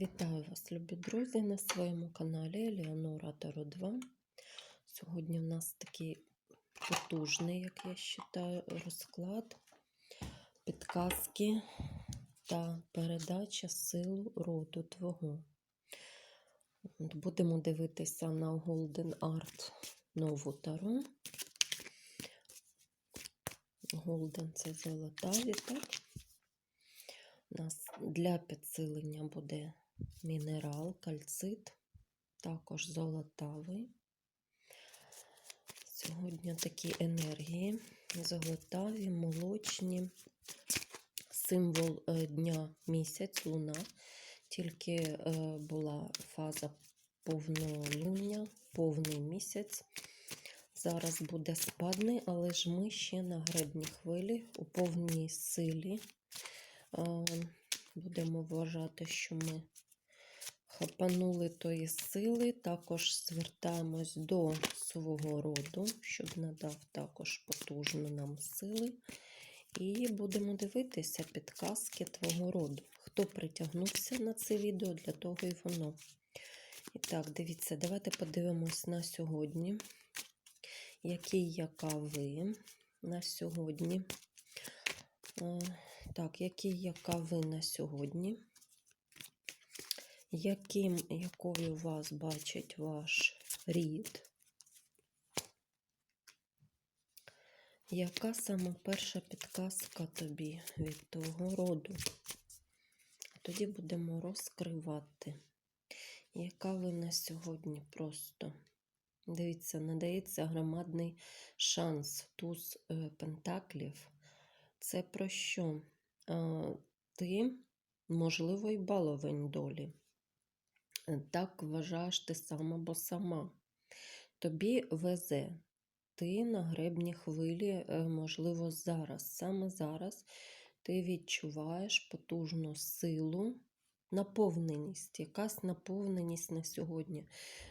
Вітаю вас, любі друзі, на своєму каналі Еліонора Таро 2. Сьогодні в нас такий потужний, як я вважаю, розклад, підказки та передача сил роду Твого. Будемо дивитися на Golden Art нову таро. Голден це золотаві, так? У нас для підсилення буде мінерал, кальцит, також золотавий. Сьогодні такі енергії золотаві, молочні, символ е, дня місяць, луна. Тільки е, була фаза повнолуння, повний місяць. Зараз буде спадний, але ж ми ще на гребній хвилі у повній силі. Е, Будемо вважати, що ми хапанули тої сили. Також звертаємось до свого роду, щоб надав також потужно нам сили. І будемо дивитися підказки твого роду. Хто притягнувся на це відео, для того і воно. І так, дивіться, давайте подивимось на сьогодні. Який, яка ви на сьогодні? Е, Так, який, яка ви на сьогодні? Яким, якою вас бачить ваш рід? Яка саме перша підказка тобі від того роду? Тоді будемо розкривати. Яка ви на сьогодні просто? Дивіться, надається громадний шанс туз е, пентаклів. Це про що? Ти, можливо, і баловень долі. Е, Так вважаєш ти сам або сама. Тобі везе. Ти на гребні хвилі, е, можливо, зараз. Саме зараз ти відчуваєш потужну силу, наповненість, якась наповненість на сьогодні,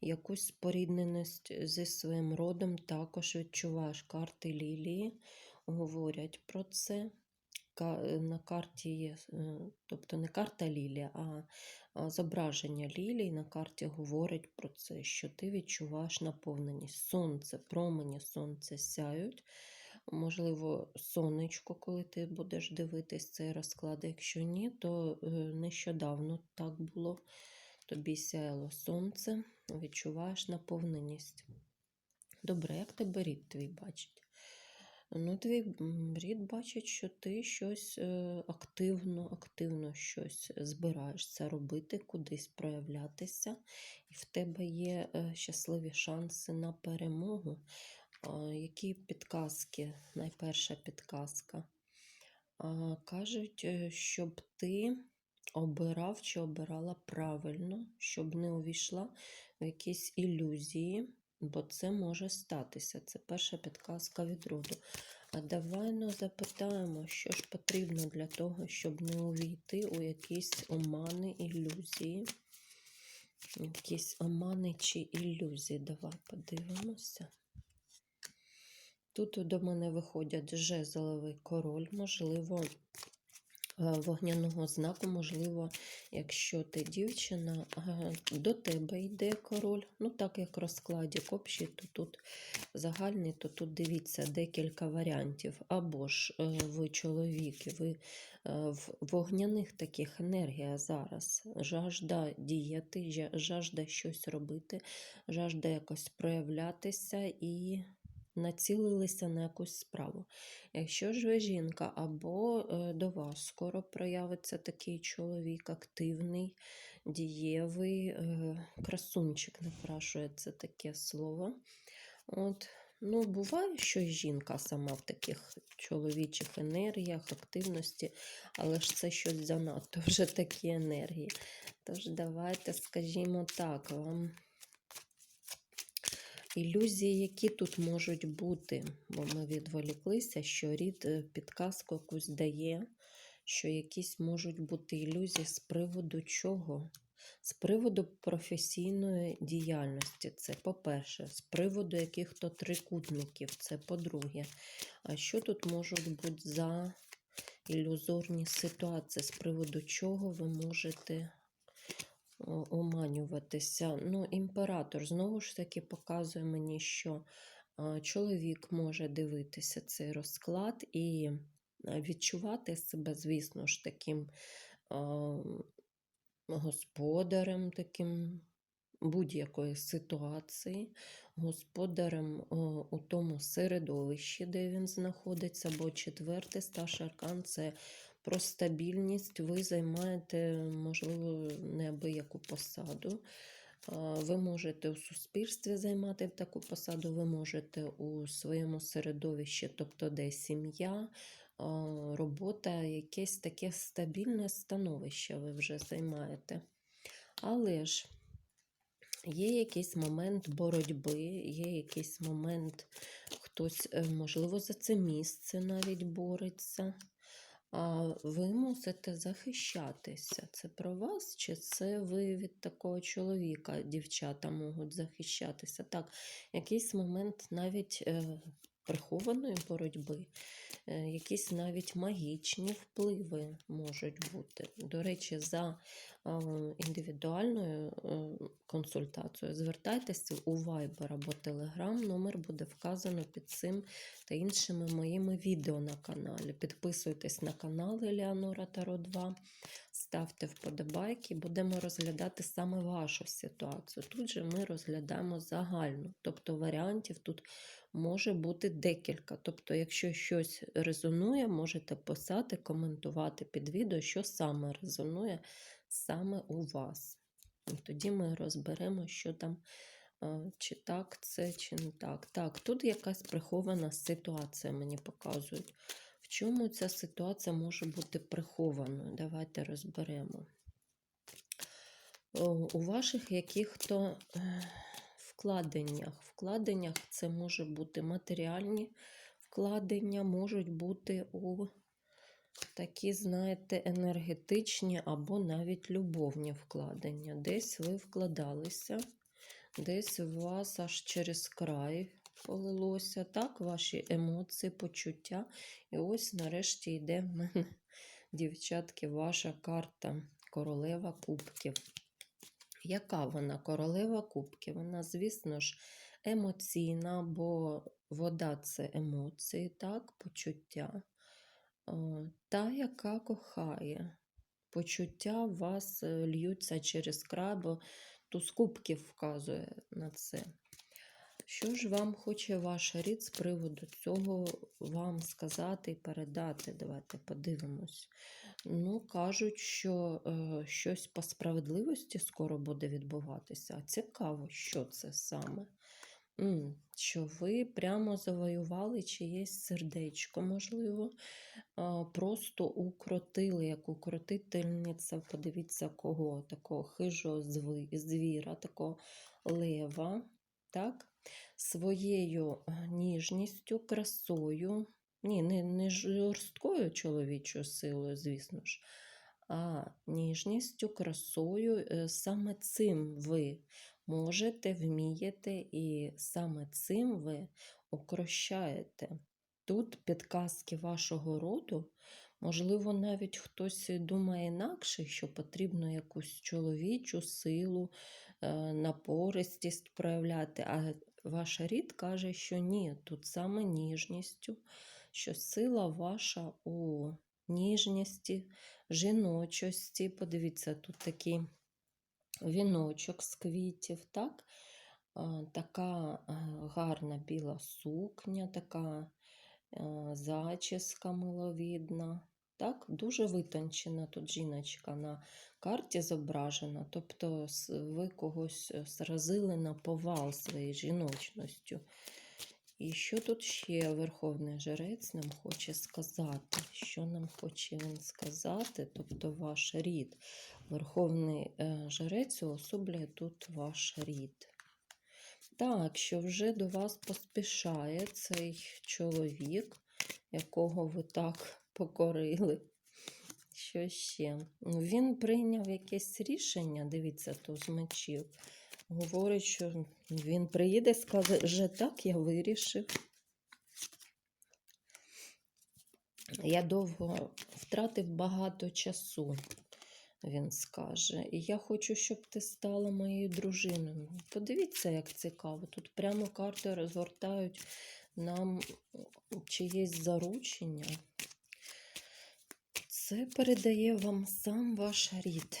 якусь спорідненість зі своїм родом також відчуваєш. Карти Лілії говорять про це. Е, На карті є, е, тобто не карта Лілія, а зображення лілій на карті говорить про це, що ти відчуваєш наповненість. Сонце, промені сонця сяють. Можливо, сонечко, коли ти будеш дивитись цей розклад. Якщо ні, то е, нещодавно так було. Тобі сяяло сонце, відчуваєш наповненість. Добре, як тебе рід твій бачить? Ну, твій рід бачить, що ти щось е, активно, активно щось збираєшся робити, кудись проявлятися, і в тебе є е, щасливі шанси на перемогу. Які підказки? Найперша підказка. Кажуть, е, щоб ти обирав чи обирала правильно, щоб не увійшла в якісь ілюзії, бо це може статися. Це перша підказка від роду. А давай ну, запитаємо, що ж потрібно для того, щоб не увійти у якісь омани, ілюзії. Якісь омани чи ілюзії. Давай подивимося. Тут до мене виходять жезловий король, можливо, вогняного знаку, можливо, якщо ти дівчина, е, до тебе йде король. Ну, так як розкладі общий, то тут загальний, то тут дивіться декілька варіантів. Або ж е, ви чоловік, ви в вогняних таких енергіях зараз. Жажда діяти, жажда щось робити, жажда якось проявлятися і націлилися на якусь справу. Якщо ж ви жінка, або е, до вас скоро проявиться такий чоловік активний, дієвий, е, красунчик, напрашується таке слово. От. Ну, буває, що жінка сама в таких чоловічих енергіях, активності, але ж це щось занадто вже такі енергії. Тож давайте, скажімо так, вам ілюзії, які тут можуть бути, бо ми відволіклися, що рід е, підказку якусь дає, що якісь можуть бути ілюзії з приводу чого? З приводу професійної діяльності, це по-перше, з приводу яких-то трикутників, це по-друге. А що тут можуть бути за ілюзорні ситуації, з приводу чого ви можете оманюватися. Ну, імператор знову ж таки показує мені, що чоловік може дивитися цей розклад і відчувати себе, звісно ж, таким господарем, таким будь-якої ситуації, господарем у тому середовищі, де він знаходиться, бо четвертий старший аркан це про стабільність. Ви займаєте, можливо, неабияку посаду. Ви можете у суспільстві займати таку посаду, ви можете у своєму середовищі, тобто де сім'я, робота, якесь таке стабільне становище ви вже займаєте. Але ж є якийсь момент боротьби, є якийсь момент, хтось, е, можливо, за це місце навіть бореться. А ви мусите захищатися. Це про вас, чи це ви від такого чоловіка, дівчата можуть захищатися? Так, якийсь момент навіть е, прихованої боротьби, якісь навіть магічні впливи можуть бути. До речі, за е, індивідуальною е, консультацією звертайтеся у Viber або Telegram. Номер буде вказано під цим та іншими моїми відео на каналі. Підписуйтесь на канал Еліанора Таро 2, ставте вподобайки, будемо розглядати саме вашу ситуацію. Тут же ми розглядаємо загальну, тобто варіантів тут може бути декілька. Тобто, якщо щось резонує, можете писати, коментувати під відео, що саме резонує саме у вас. І тоді ми розберемо, що там, чи так це, чи не так. Так, тут якась прихована ситуація, мені показують. Чому ця ситуація може бути прихованою? Давайте розберемо. У ваших яких-то е, вкладеннях. Вкладеннях це може бути матеріальні вкладення, можуть бути у такі, знаєте, енергетичні або навіть любовні вкладення. Десь ви вкладалися, десь у вас аж через край полилося, так, ваші емоції, почуття. І ось нарешті йде в мене, дівчатки, ваша карта королева кубків. Яка вона королева кубків? Вона, звісно ж, емоційна, бо вода це емоції, так, почуття. Та, яка кохає. Почуття вас е, льються через край, бо туз кубків вказує на це. Що ж вам хоче ваш рід з приводу цього вам сказати і передати? Давайте подивимось. Ну, кажуть, що е, щось по справедливості скоро буде відбуватися. А цікаво, що це саме. М, що ви прямо завоювали чиєсь сердечко, можливо, просто укротили, як укротительниця, подивіться кого, такого хижого звіра, такого лева, так? Своєю е, ніжністю, красою, ні, не, не жорсткою чоловічою силою, звісно ж, а ніжністю, красою, е, саме цим ви можете, вмієте, і саме цим ви укрощаєте. Тут підказки вашого роду, можливо, навіть хтось думає інакше, що потрібно якусь чоловічу силу, е, напористість проявляти, а ваш рід каже, що ні, тут саме ніжністю, що сила ваша у ніжності, жіночості. Подивіться, тут такий віночок з квітів, так? Така гарна біла сукня, така зачіска миловідна. Так, дуже витончена тут жіночка на карті зображена, тобто ви когось е, зразили на повал своєю жіночністю. І що тут ще Верховний Жрець нам хоче сказати? Що нам хоче він сказати, тобто ваш рід? Верховний е, Жрець уособлює тут ваш рід. Так, що вже до вас поспішає цей чоловік, якого ви так покорили. Що ще? Ну, Він прийняв якесь рішення, дивіться, то з мечів. Говорить, що він приїде, скаже, так, я вирішив. Я довго втратив багато часу він скаже. І я хочу, щоб ти стала моєю дружиною. Подивіться, як цікаво. Тут прямо карти розгортають нам чиєсь заручення. Це передає вам сам ваш рід.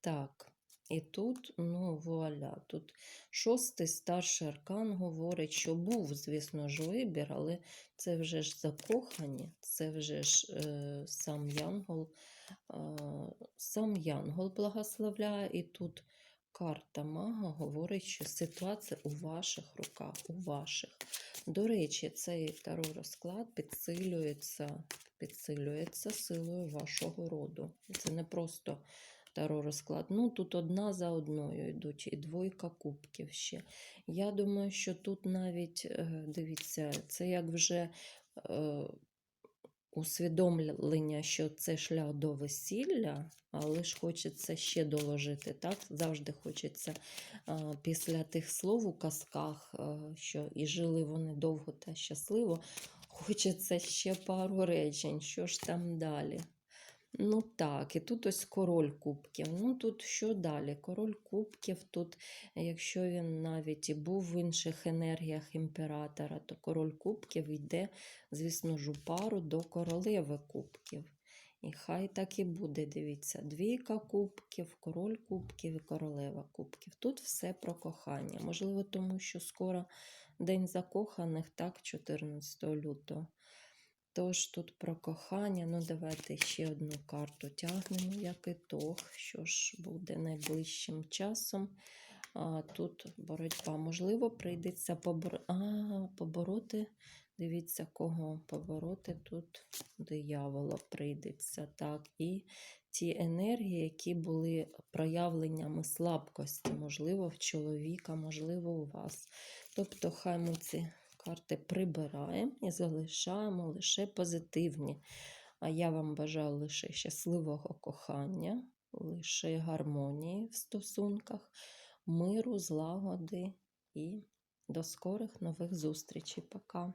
Так, і тут, ну, вуаля, тут шостий старший аркан говорить, що був, звісно ж, вибір, але це вже ж закохані, це вже ж е, сам Янгол, е, сам Янгол благословляє, і тут карта мага говорить, що ситуація у ваших руках, у ваших. До речі, цей таро розклад підсилюється, підсилюється силою вашого роду. Це не просто таро розклад. Ну, тут одна за одною йдуть, і двойка кубків ще. Я думаю, що тут навіть, е, дивіться, це як вже е, усвідомлення, що це шлях до весілля, але ж хочеться ще доложити. Так? Завжди хочеться а, після тих слов у казках, а, що і жили вони довго та щасливо. Хочеться ще пару речень, що ж там далі. Ну так, і тут ось король кубків. Ну тут що далі? Король кубків, тут, якщо він навіть і був в інших енергіях імператора, то король кубків йде, звісно ж, у пару до королеви кубків. І хай так і буде, дивіться, двійка кубків, король кубків і королева кубків. Тут все про кохання. Можливо, тому що скоро День закоханих, так, 14 лютого. Тож тут про кохання. Ну, давайте ще одну карту тягнемо, як ітог, що ж буде найближчим часом. А, Тут боротьба, можливо, прийдеться побор... а, побороти. Дивіться, кого побороти тут диявола прийдеться. Так, і ті енергії, які були проявленнями слабкості, можливо, в чоловіка, можливо, у вас. Тобто, хай ми ці карти прибираємо і залишаємо лише позитивні. А я вам бажаю лише щасливого кохання, лише гармонії в стосунках, миру, злагоди і до скорих нових зустрічей. Пока!